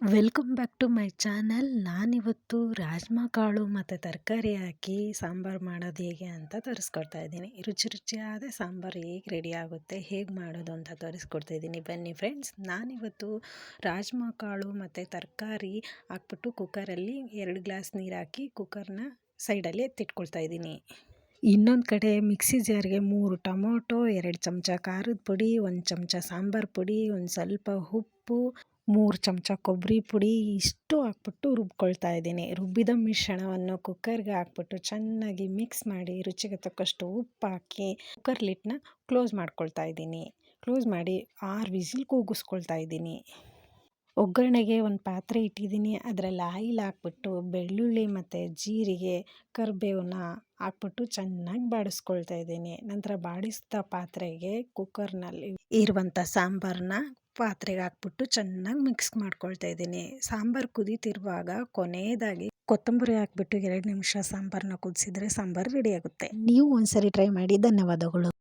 Welcome back to my channel ನಾನಿವತ್ತು ರಾಜ್ಮಾ ಕಾಳು ಮತ್ತು ತರಕಾರಿ ಹಾಕಿ ಸಾಂಬಾರು ಮಾಡೋದು ಹೇಗೆ ಅಂತ ತೋರಿಸ್ಕೊಡ್ತಾ ಇದ್ದೀನಿ. ರುಚಿ ರುಚಿಯಾದ ಸಾಂಬಾರು ಹೇಗೆ ರೆಡಿ ಆಗುತ್ತೆ, ಹೇಗೆ ಮಾಡೋದು ಅಂತ ತೋರಿಸ್ಕೊಡ್ತಾ ಇದ್ದೀನಿ. ಬನ್ನಿ ಫ್ರೆಂಡ್ಸ್ ನಾನಿವತ್ತು ರಾಜ್ಮಾ ಕಾಳು ಮತ್ತು ತರಕಾರಿ ಹಾಕ್ಬಿಟ್ಟು ಕುಕ್ಕರಲ್ಲಿ ಎರಡು ಗ್ಲಾಸ್ ನೀರು ಹಾಕಿ ಕುಕ್ಕರ್ನ ಸೈಡಲ್ಲಿ ಎತ್ತಿಟ್ಕೊಳ್ತಾ ಇದ್ದೀನಿ. ಇನ್ನೊಂದು ಕಡೆ ಮಿಕ್ಸಿ ಜಾರ್ಗೆ ಮೂರು ಟೊಮೊಟೊ, ಎರಡು ಚಮಚ ಖಾರದ ಪುಡಿ, ಒಂದು ಚಮಚ ಸಾಂಬಾರು ಪುಡಿ, ಒಂದು ಸ್ವಲ್ಪ ಉಪ್ಪು ಮೂರು ಚಮಚ ಕೊಬ್ಬರಿ ಪುಡಿ ಇಷ್ಟು ಹಾಕ್ಬಿಟ್ಟು ರುಬ್ಕೊಳ್ತಾ ಇದ್ದೀನಿ. ರುಬ್ಬಿದ ಮಿಶ್ರಣವನ್ನು ಕುಕ್ಕರ್ಗೆ ಹಾಕ್ಬಿಟ್ಟು ಚೆನ್ನಾಗಿ ಮಿಕ್ಸ್ ಮಾಡಿ ರುಚಿಗೆ ತಕ್ಕಷ್ಟು ಉಪ್ಪು ಹಾಕಿ ಕುಕ್ಕರ್ ಲಿಟ್ನ ಕ್ಲೋಸ್ ಮಾಡ್ಕೊಳ್ತಾ ಇದ್ದೀನಿ. ಕ್ಲೋಸ್ ಮಾಡಿ ಆರು ವಿಸಿಲ್ ಕೂಗಿಸ್ಕೊಳ್ತಾ ಇದ್ದೀನಿ. ಒಗ್ಗರಣೆಗೆ ಒಂದು ಪಾತ್ರೆ ಇಟ್ಟಿದ್ದೀನಿ. ಅದರಲ್ಲಿ ಆಯಿಲ್ ಹಾಕ್ಬಿಟ್ಟು ಬೆಳ್ಳುಳ್ಳಿ ಮತ್ತು ಜೀರಿಗೆ, ಕರಿಬೇವನ್ನ ಹಾಕ್ಬಿಟ್ಟು ಚೆನ್ನಾಗಿ ಬಾಡಿಸ್ಕೊಳ್ತಾ ಇದ್ದೀನಿ. ನಂತರ ಬಾಡಿಸಿದ ಪಾತ್ರೆಗೆ ಕುಕ್ಕರ್ನಲ್ಲಿ ಇರುವಂಥ ಸಾಂಬಾರನ್ನ ಪಾತ್ರೆಗೆ ಹಾಕ್ಬಿಟ್ಟು ಚೆನ್ನಾಗಿ ಮಿಕ್ಸ್ ಮಾಡ್ಕೊಳ್ತಾ ಇದ್ದೀನಿ. ಸಾಂಬಾರು ಕುದೀತಿರುವಾಗ ಕೊನೆಯದಾಗಿ ಕೊತ್ತಂಬರಿ ಹಾಕ್ಬಿಟ್ಟು ಎರಡು ನಿಮಿಷ ಸಾಂಬಾರನ್ನ ಕುದಿಸಿದ್ರೆ ಸಾಂಬಾರು ರೆಡಿ ಆಗುತ್ತೆ. ನೀವು ಒಂದ್ಸರಿ ಟ್ರೈ ಮಾಡಿ. ಧನ್ಯವಾದಗಳು.